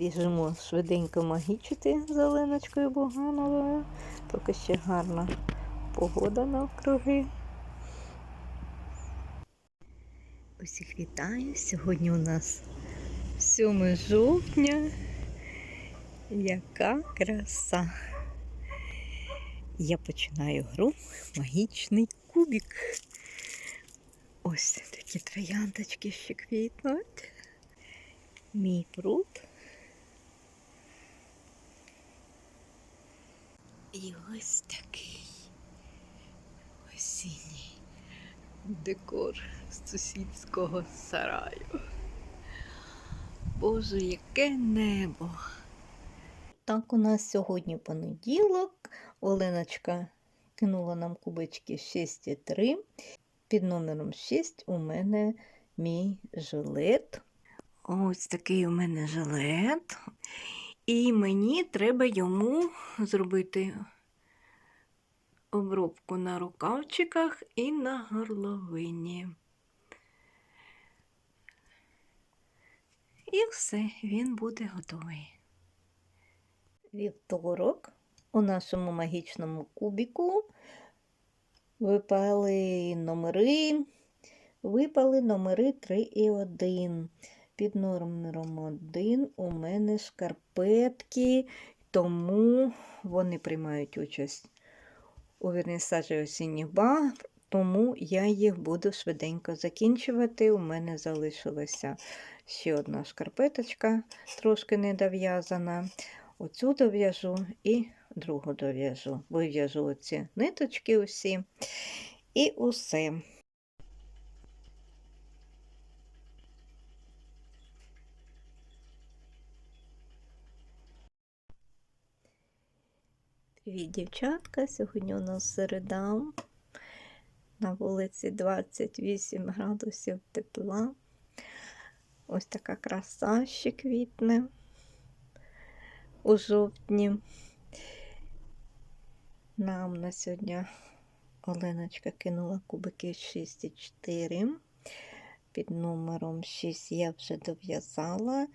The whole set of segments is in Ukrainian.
Біжимо швиденько магічити з Оленочкою Богановою. Поки ще гарна погода навкруги. Усіх вітаю. Сьогодні у нас 7 жовтня. Яка краса! Я починаю гру Магічний кубик. Ось такі трояндочки ще квітнуть. Мій пруд. І ось такий осінній декор сусідського сараю. Боже, яке небо! Так, у нас сьогодні понеділок. Оленочка кинула нам кубочки 6,3. Під номером 6 у мене мій жилет. Ось такий у мене жилет. І мені треба йому зробити обробку на рукавчиках і на горловині. І все, він буде готовий. Вівторок у нашому магічному кубіку випали номери, випали номери 3 і 1. Під номером 1 у мене шкарпетки, тому вони приймають участь у вернісажі осінніх баг, тому я їх буду швиденько закінчувати. У мене залишилася ще одна шкарпеточка, трошки недов'язана. Оцю дов'яжу і другу дов'яжу. Вив'яжу оці ниточки усі і усе. Привіт, дівчатка! Сьогодні у нас середа. На вулиці 28 градусів тепла. Ось така краса ще квітне у жовтні. Нам на сьогодні Оленочка кинула кубики 6,4. Під номером 6 я вже дов'язала,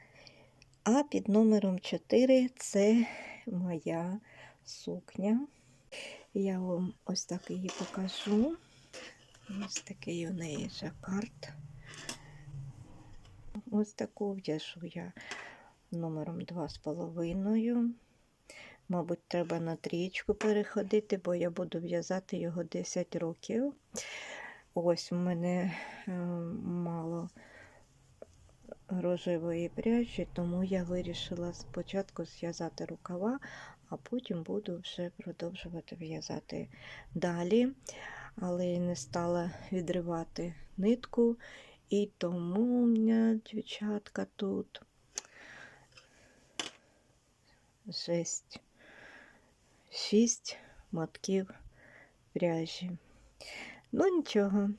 а під номером 4 це моя сукня. Я вам ось так її покажу. Ось такий у неї жакард. Ось таку в'яжу я номером 2,5. Мабуть, треба на трієчку переходити, бо я буду в'язати його 10 років. Ось у мене е, мало рожевої пряжі, тому я вирішила спочатку зв'язати рукава, а потім буду вже продовжувати в'язати далі. Але не стала відривати нитку, і тому у мене дівчатка тут шесть, шість мотків пряжі. Ну нічого,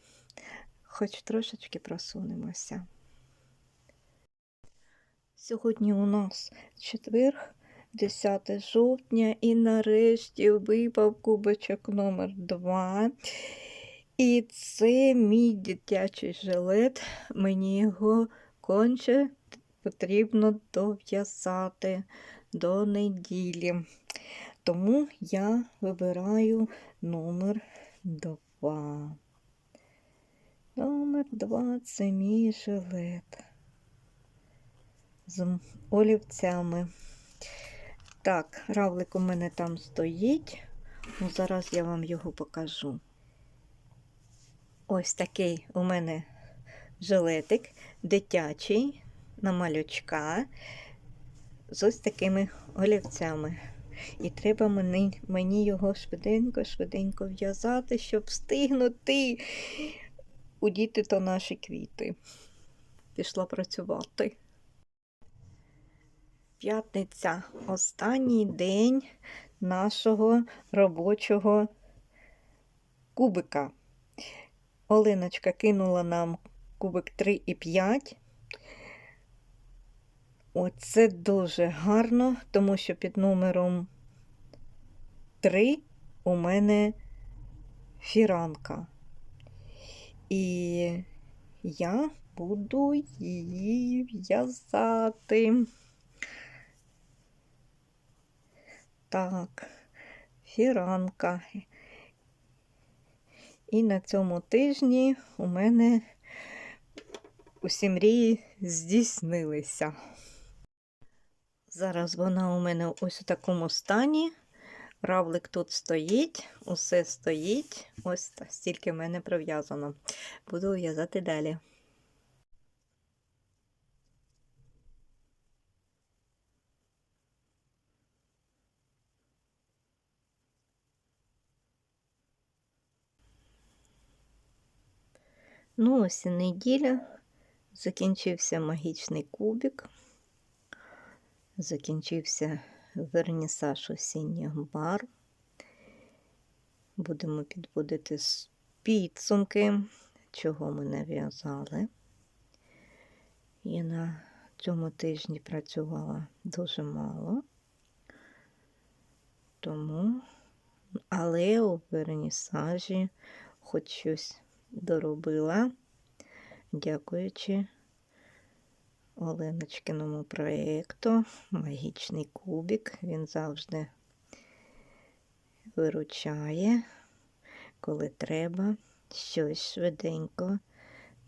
хоч трошечки просунемося. Сьогодні у нас четвер, 10 жовтня, і нарешті випав кубочок номер 2. І це мій дитячий жилет. Мені його конче потрібно дов'язати до неділі. Тому я вибираю номер 2. Номер 2 це мій жилет з олівцями. Так, равлик у мене там стоїть. Ну, зараз я вам його покажу. Ось такий у мене жилетик дитячий на малючка з ось такими олівцями. І треба мені, мені його швиденько-швиденько в'язати, щоб встигнути удіти то наші квіти. Пішла працювати. П'ятниця останній день нашого робочого кубика. Оленочка кинула нам кубик 3 і 5. Оце дуже гарно, тому що під номером 3 у мене фіранка. І я буду її в'язати. Так, фіранка. І на цьому тижні у мене усі мрії здійснилися. Зараз вона у мене ось у такому стані. Равлик тут стоїть, усе стоїть. Ось стільки в мене пров'язано. Буду в'язати далі. Ну, ось і неділя. Закінчився магічний кубик. Закінчився вернісаж осінніх бар. Будемо підводити підсумки, чого ми не в'язали. Я на цьому тижні працювала дуже мало. Тому, але у вернісажі хоч щось доробила, дякуючи Оленочкиному проєкту Магічний кубик. Він завжди виручає, коли треба щось швиденько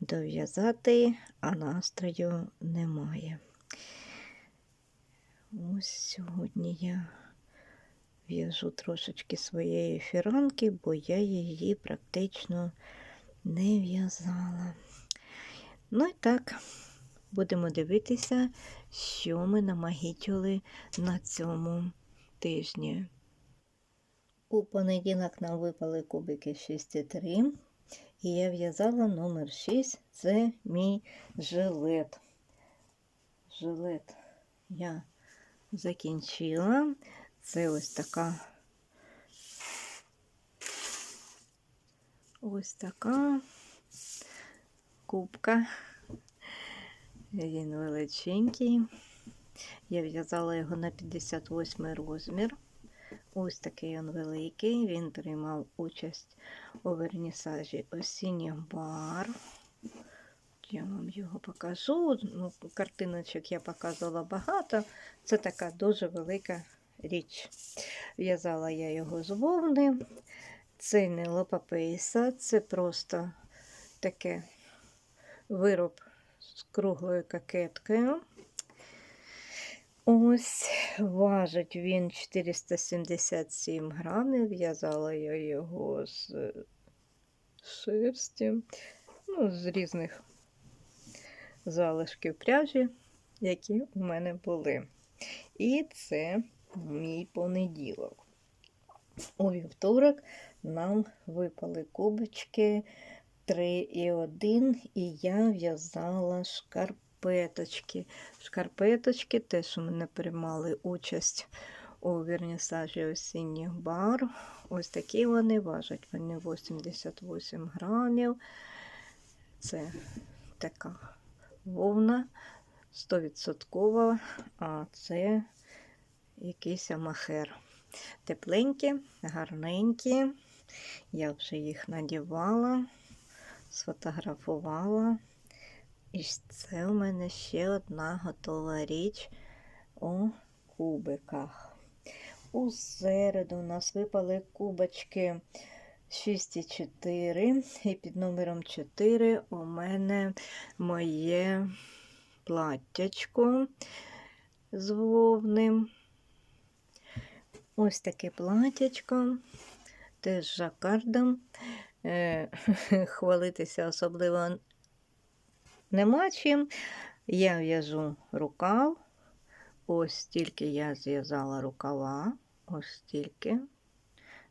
дов'язати, а настрою немає. Ось сьогодні я в'яжу трошечки своєї фіранки, бо я її практично не в'язала. Ну і так, будемо дивитися, що ми намагітіли на цьому тижні. У понеділок нам випали кубики 6,3. І я в'язала номер 6. Це мій жилет. Жилет я закінчила. Це ось така ось така кубка. Він величенький. Я в'язала його на 58 розмір. Ось такий він великий. Він приймав участь у вернісажі осінніх бар. Я вам його покажу. Ну, картиночок я показувала багато. Це така дуже велика річ. В'язала я його з вовни. Це не лопапейса, це просто таке вироб з круглою кокеткою. Ось важить він 477 грамів. В'язала я його з шерсті, ну, з різних залишків пряжі, які у мене були. І це мій понеділок. У вівторок нам випали кубочки 3 і 1, і я в'язала шкарпеточки. Шкарпеточки теж у мене приймали участь у вернісажі осінніх бар. Ось такі вони важать. Вони 88 грамів. Це така вовна 100%, а це якийсь амахер. Тепленькі, гарненькі. Я вже їх надівала, сфотографувала. І це у мене ще одна готова річ у кубиках. У середу у нас випали кубочки 6,4, і під номером 4 у мене моє платтячко з вовним. Ось таке платячко, теж жакардом. Е, Хвалитися особливо нема чим. Я в'яжу рукав. Ось стільки я зв'язала рукава. Ось стільки.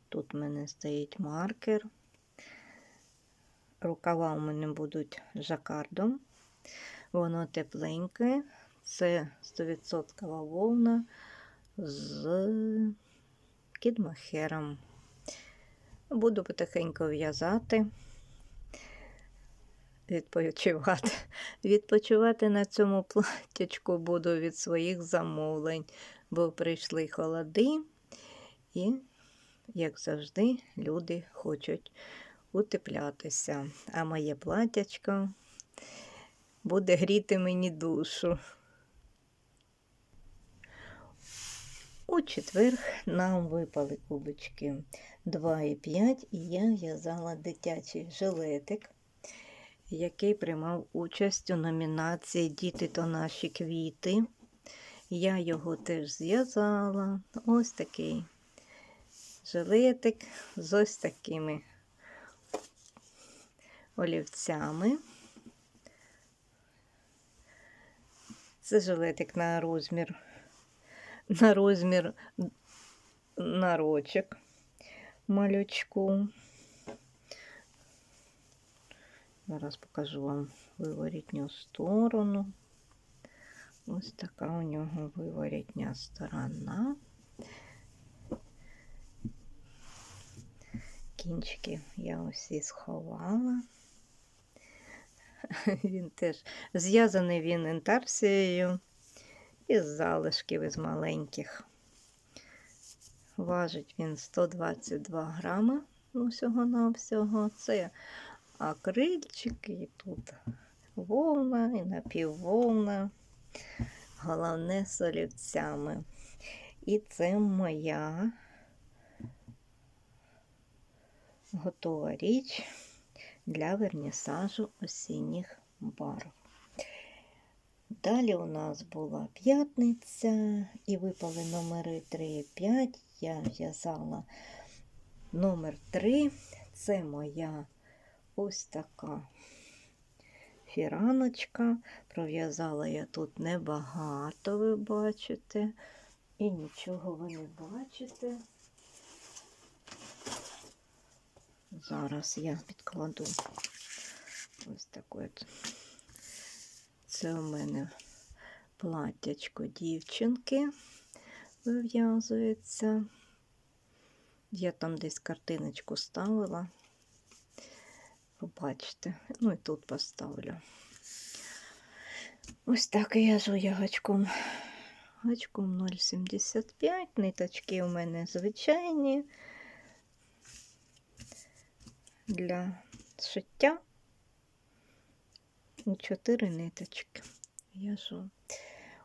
Тут в мене стоїть маркер. Рукава у мене будуть жакардом. Воно тепленьке. Це 100% вовна з кідмахером. Буду потихеньку в'язати, відпочивати. Відпочивати на цьому платтячку буду від своїх замовлень, бо прийшли холоди, і, як завжди, люди хочуть утеплятися. А моє платтячко буде гріти мені душу. У четвер нам випали кубочки 2,5 і я в'язала дитячий жилетик, який приймав участь у номінації Діти то наші квіти. Я його теж зв'язала. Ось такий жилетик з ось такими олівцями. Це жилетик на розмір, на розмір нарочок малючку. Зараз покажу вам виворітню сторону. Ось така у нього виворітня сторона. Кінчики я усі сховала. Він теж зв'язаний він інтарсією із залишків із маленьких. Важить він 122 грами усього на всього. Це акрильчик, і тут вовна, і напіввовна. Головне з олівцями. І це моя готова річ для вернісажу осінніх барв. Далі у нас була п'ятниця і випали номери 3 і 5. Я в'язала номер 3. Це моя ось така фіраночка. Пров'язала я тут небагато, ви бачите, і нічого ви не бачите. Зараз я підкладу ось таке. Це у мене платтячко дівчинки вив'язується. Я там десь картиночку ставила. Побачите, ну і тут поставлю. Ось так в'яжу я гачком. Гачком 0,75. Ниточки у мене звичайні для шиття. Чотири ниточки в'яжу.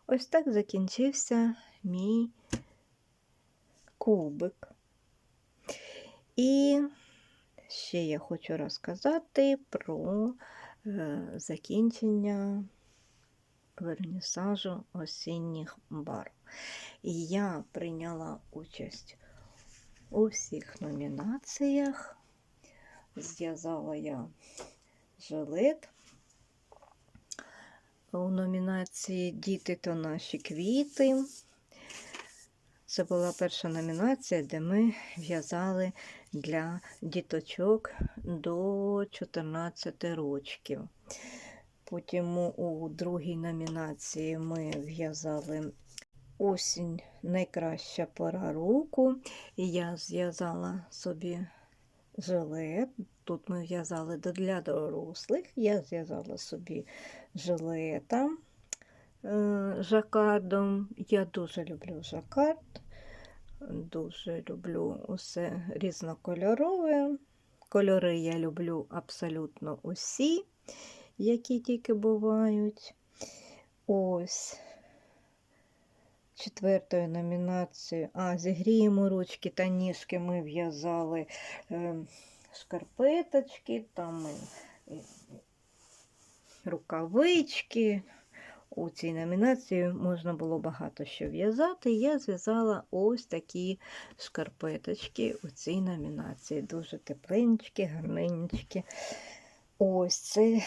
Ось так закінчився мій кубик. І ще я хочу розказати про е, закінчення вернісажу осінніх барв. І я прийняла участь у всіх номінаціях. Зв'язала я жилет у номінації Діти то наші квіти. Це була перша номінація, де ми в'язали для діточок до 14 років. Потім у другій номінації ми в'язали осінь найкраща пора року. Я зв'язала собі жилет. Тут ми в'язали для дорослих. Я зв'язала собі жилета е, жакардом. Я дуже люблю жакард, дуже люблю усе різнокольорове. Кольори я люблю абсолютно усі, які тільки бувають. Ось. Четвертою номінацією, а, зігріємо ручки та ніжки ми в'язали е, шкарпеточки, там е, рукавички. У цій номінації можна було багато що в'язати. Я зв'язала ось такі шкарпеточки у цій номінації. Дуже тепленькі, гарненькі. Ось це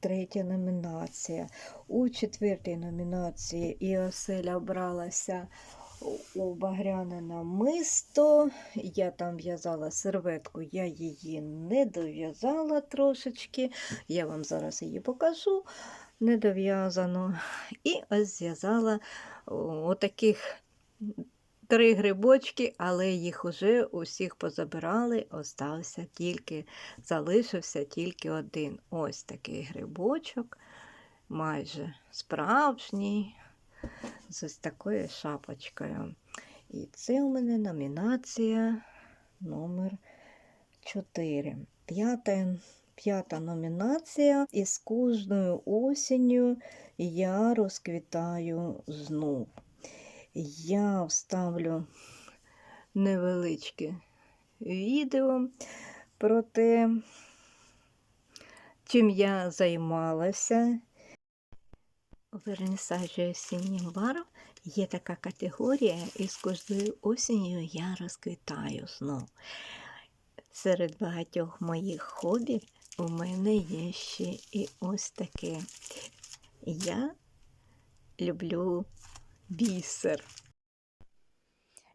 третя номінація. У четвертій номінації Іоселя обралася у багряне намисто. Я там в'язала серветку, я її не дов'язала трошечки. Я вам зараз її покажу недов'язану. І ось зв'язала отаких три грибочки, але їх уже усіх позабирали, остався тільки, залишився тільки один. Ось такий грибочок, майже справжній, з ось такою шапочкою. І це у мене номінація номер 4. П'ята П'ята номінація, і з кожною осінню я розквітаю знов. я вставлю невеличке відео про те, чим я займалася. Вернісажі осінніх барв є така категорія, і з кожною осінню я розквітаю знов. Серед багатьох моїх хобі у мене є ще і ось таке. Я люблю бісер.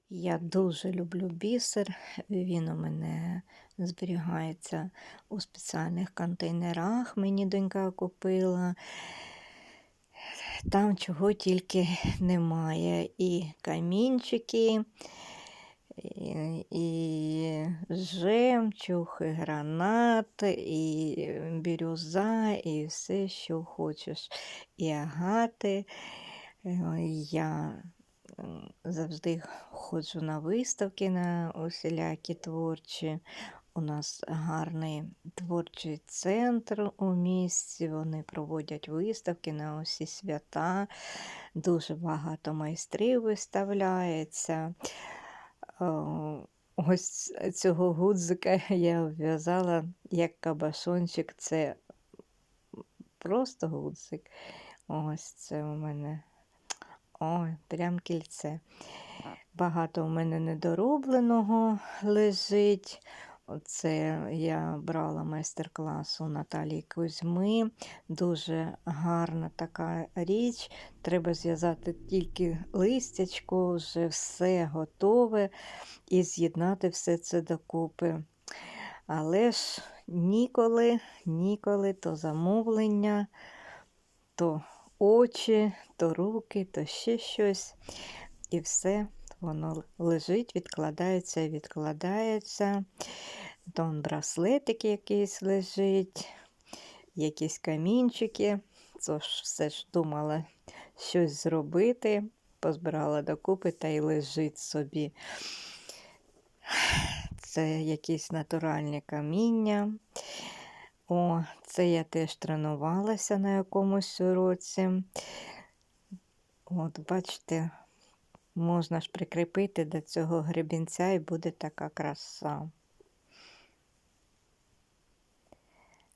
Я дуже люблю бісер. Він у мене зберігається у спеціальних контейнерах. Мені донька купила. Там чого тільки немає. І камінчики, і, і жемчуг, і гранат, і бірюза, і все, що хочеш. І агати. Я завжди ходжу на виставки на усілякі творчі. У нас гарний творчий центр у місті. Вони проводять виставки на усі свята. Дуже багато майстрів виставляється. Ось цього гудзика я в'язала як кабашончик. Це просто гудзик. Ось це у мене. Ой, прям кільце. Багато у мене недоробленого лежить. Оце я брала майстер-клас у Наталії Кузьми. Дуже гарна така річ. Треба зв'язати тільки листячко, вже все готове і з'єднати все це докупи. Але ж ніколи, ніколи то замовлення, то очі, то руки, то ще щось. І все воно лежить, відкладається відкладається. Тон браслетик якийсь лежить, якісь камінчики. Тож все ж думала щось зробити, позбирала докупи та й лежить собі. Це якісь натуральні каміння. О, це я теж тренувалася на якомусь уроці. От, бачите, можна ж прикріпити до цього гребінця і буде така краса.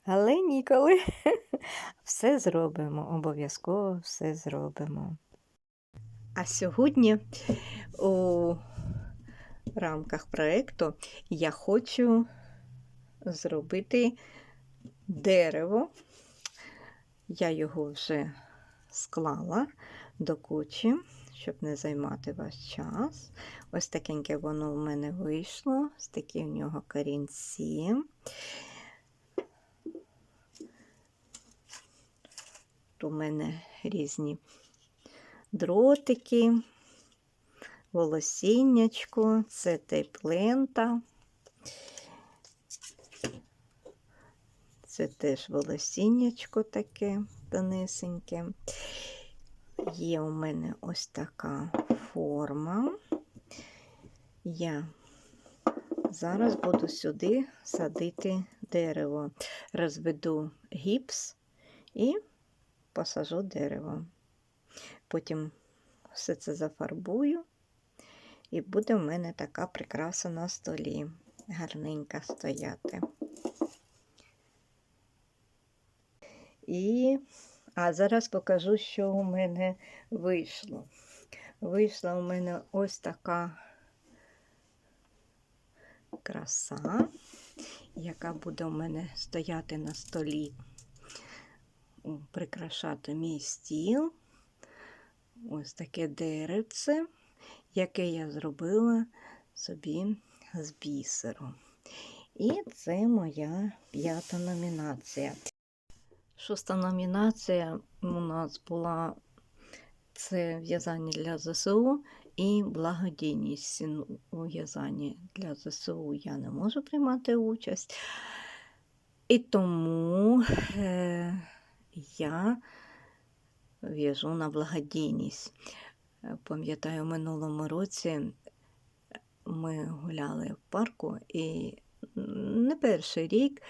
Але ніколи все зробимо, обов'язково все зробимо. А сьогодні у рамках проєкту я хочу зробити дерево. Я його вже склала до кучі, щоб не займати ваш час. Ось такеньке воно в мене вийшло, ось такі в нього корінці. Тут у мене різні дротики, волосіннячко, це тейплента. Це теж волосіннячко таке тонесеньке. Є у мене ось така форма. Я зараз буду сюди садити дерево. Розведу гіпс і посажу дерево. Потім все це зафарбую, і буде в мене така прикраса на столі. Гарненька стояти. І, а зараз покажу, що у мене вийшло. Вийшла у мене ось така краса, яка буде у мене стояти на столі, прикрашати мій стіл. Ось таке деревце, яке я зробила собі з бісеру. І це моя п'ята номінація. Шоста номінація у нас була це в'язання для ЗСУ і благодійність у в'язанні для ЗСУ я не можу приймати участь. І тому е, я в'яжу на благодійність. Пам'ятаю, в минулому році ми гуляли в парку, і не перший рік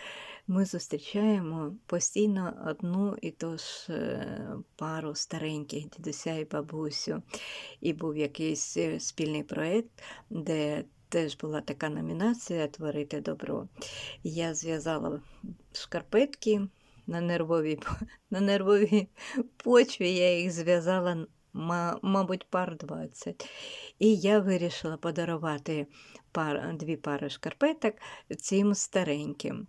ми зустрічаємо постійно одну і ту ж е, пару стареньких дідуся і бабусю. І був якийсь е, спільний проєкт, де теж була така номінація Творити добро. Я зв'язала шкарпетки на нервовій, на нервовій почві, я їх зв'язала, мабуть, пар 20. І я вирішила подарувати пар, дві пари шкарпеток цим стареньким.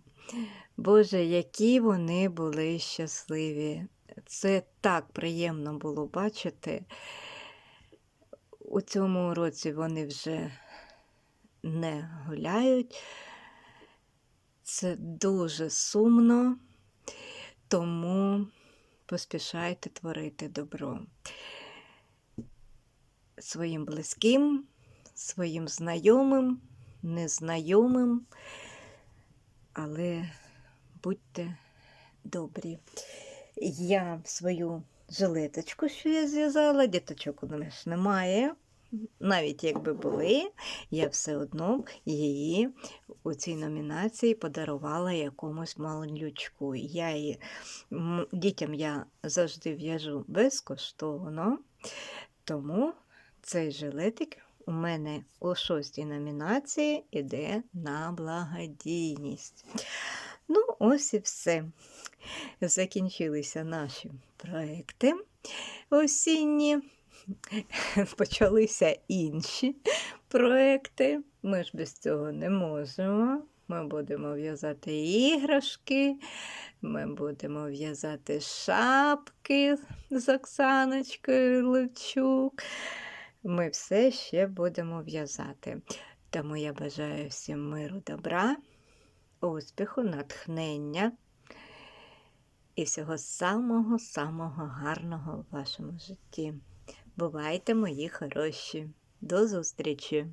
Боже, які вони були щасливі. Це так приємно було бачити. У цьому році вони вже не гуляють. Це дуже сумно, тому поспішайте творити добро своїм близьким, своїм знайомим, незнайомим, але будьте добрі. Я свою жилеточку, що я зв'язала, діточок у ж немає. Навіть якби були, я все одно її у цій номінації подарувала якомусь малючку. Я її, дітям я завжди в'яжу безкоштовно, тому цей жилетик у мене у шостій номінації іде на благодійність. Ось і все. Закінчилися наші проекти осінні. Почалися інші проекти. Ми ж без цього не можемо. Ми будемо в'язати іграшки, ми будемо в'язати шапки з Оксаночкою Левчук. Ми все ще будемо в'язати. Тому я бажаю всім миру, добра, успіху, натхнення і всього самого-самого гарного в вашому житті. Бувайте, мої хороші. До зустрічі!